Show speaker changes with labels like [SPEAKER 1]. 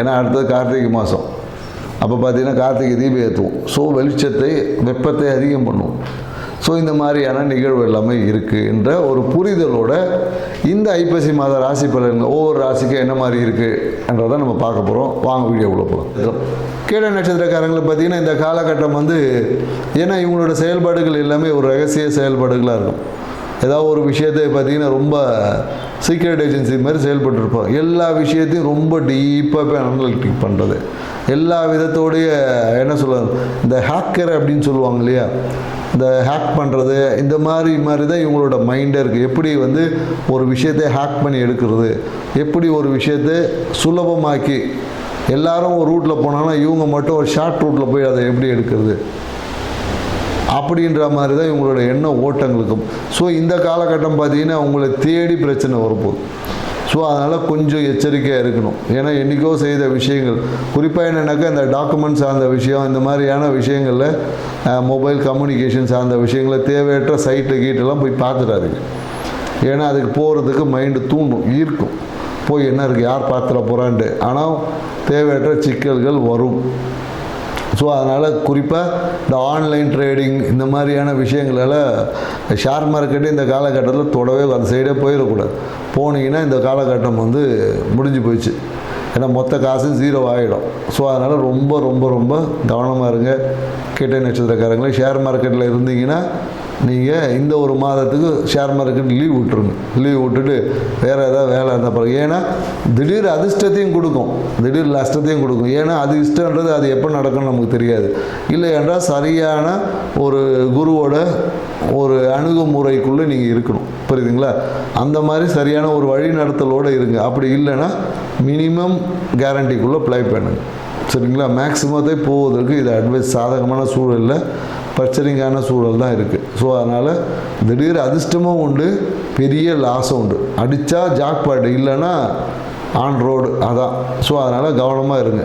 [SPEAKER 1] ஏன்னா அடுத்தது கார்த்திகை மாதம் அப்போ பார்த்தீங்கன்னா கார்த்திகை தீபம் ஏற்றுவோம் ஸோ வெளிச்சத்தை வெப்பத்தை அதிகம் பண்ணுவோம். ஸோ இந்த மாதிரியான நிகழ்வு எல்லாமே இருக்குது என்ற ஒரு புரிதலோட இந்த ஐப்பசி மாத ராசி பலன்கள் ஒவ்வொரு ராசிக்கும் என்ன மாதிரி இருக்குன்றதை நம்ம பார்க்க போகிறோம் வாங்க வீடியோ உள்ள போகிறோம் கீழே நட்சத்திரக்காரங்களை பார்த்தீங்கன்னா இந்த காலகட்டம் வந்து ஏன்னா இவங்களோட செயல்பாடுகள் எல்லாமே ஒரு ரகசிய செயல்பாடுகளாக இருக்கும். ஏதாவது ஒரு விஷயத்தை பார்த்தீங்கன்னா ரொம்ப சீக்ரெட் ஏஜென்சி மாதிரி செயல்பட்டுருப்பாங்க எல்லா விஷயத்தையும் ரொம்ப டீப்பாக போய் அனலிட்டிக் பண்ணுறது எல்லா விதத்தோடைய என்ன சொல்கிறது இந்த ஹேக்கர் அப்படின்னு சொல்லுவாங்க இல்லையா? இந்த ஹேக் பண்ணுறது இந்த மாதிரி மாதிரி தான் இவங்களோட மைண்டே இருக்குது எப்படி வந்து ஒரு விஷயத்தை ஹேக் பண்ணி எடுக்கிறது? எப்படி ஒரு விஷயத்தை சுலபமாக்கி எல்லாரும் ஒரு ரூட்டில் போனாங்கன்னா இவங்க மட்டும் ஒரு ஷார்ட் ரூட்டில் போய் அதை எப்படி எடுக்கிறது? அப்படின்ற மாதிரி தான் இவங்களோட எண்ண ஓட்டங்களுக்கும். ஸோ இந்த காலகட்டம் பார்த்தீங்கன்னா அவங்கள தேடி பிரச்சனை வரப்போகுது. ஸோ அதனால் கொஞ்சம் எச்சரிக்கையாக இருக்கணும். ஏன்னா என்றைக்கோ செய்த விஷயங்கள். குறிப்பாக என்னென்னாக்கா இந்த டாக்குமெண்ட் சார்ந்த விஷயம் இந்த மாதிரியான விஷயங்களில் மொபைல் கம்யூனிகேஷன் சார்ந்த விஷயங்களை தேவையற்ற சைட்டு கீட்டெல்லாம் போய் பார்த்துட்டாருங்க ஏன்னா அதுக்கு போகிறதுக்கு மைண்டு தூண்டும் ஈர்க்கும். போய் என்ன இருக்குது யார் பார்த்துட போகிறான்ட்டு ஆனால் தேவையற்ற சிக்கல்கள் வரும். ஸோ அதனால் குறிப்பாக இந்த ஆன்லைன் ட்ரேடிங் இந்த மாதிரியான விஷயங்களால் ஷேர் மார்க்கெட்டு இந்த காலகட்டத்தில் தொடவே அந்த சைடே போயிடக்கூடாது. போனீங்கன்னா இந்த காலகட்டம் வந்து முடிஞ்சு போயிடுச்சு. ஏன்னா மொத்த காசும் ஜீரோ ஆகிடும் ஸோ அதனால் ரொம்ப ரொம்ப ரொம்ப கவனமாக இருங்க. கேட்ட நட்சத்திரக்காரங்களே ஷேர் மார்க்கெட்டில் இருந்தீங்கன்னா நீங்கள் இந்த ஒரு மாதத்துக்கு ஷேர் மார்க்கெட் லீவ் விட்டுருங்க. லீவ் விட்டுட்டு வேறு ஏதாவது வேலை இருந்தால் பிறகு ஏன்னா திடீர் அதிர்ஷ்டத்தையும் கொடுக்கும். திடீர் நஷ்டத்தையும் கொடுக்கும். ஏன்னா அது இஷ்டன்றது அது எப்போ நடக்கும்னு நமக்கு தெரியாது. இல்லை என்றால் சரியான ஒரு குருவோட ஒரு அணுகுமுறைக்குள்ளே நீங்கள் இருக்கணும். புரியுதுங்களா? அந்த மாதிரி சரியான ஒரு வழிநடத்தலோடு இருங்க. அப்படி இல்லைன்னா மினிமம் கேரண்டிக்குள்ளே ப்ளை பண்ணுங்க. சரிங்களா? மேக்ஸிமத்தை போவதற்கு இது அட்வைஸ் சாதகமான சூழலில் பிரச்சனைக்கான சூழல் தான் இருக்குது ஸோ அதனால் திடீர் அதிர்ஷ்டமும் உண்டு பெரிய லாஸும் உண்டு. அடித்தா ஜாக்பாட் இல்லைன்னா ஆன் ரோடு அதான். ஸோ அதனால் கவனமாக இருங்க.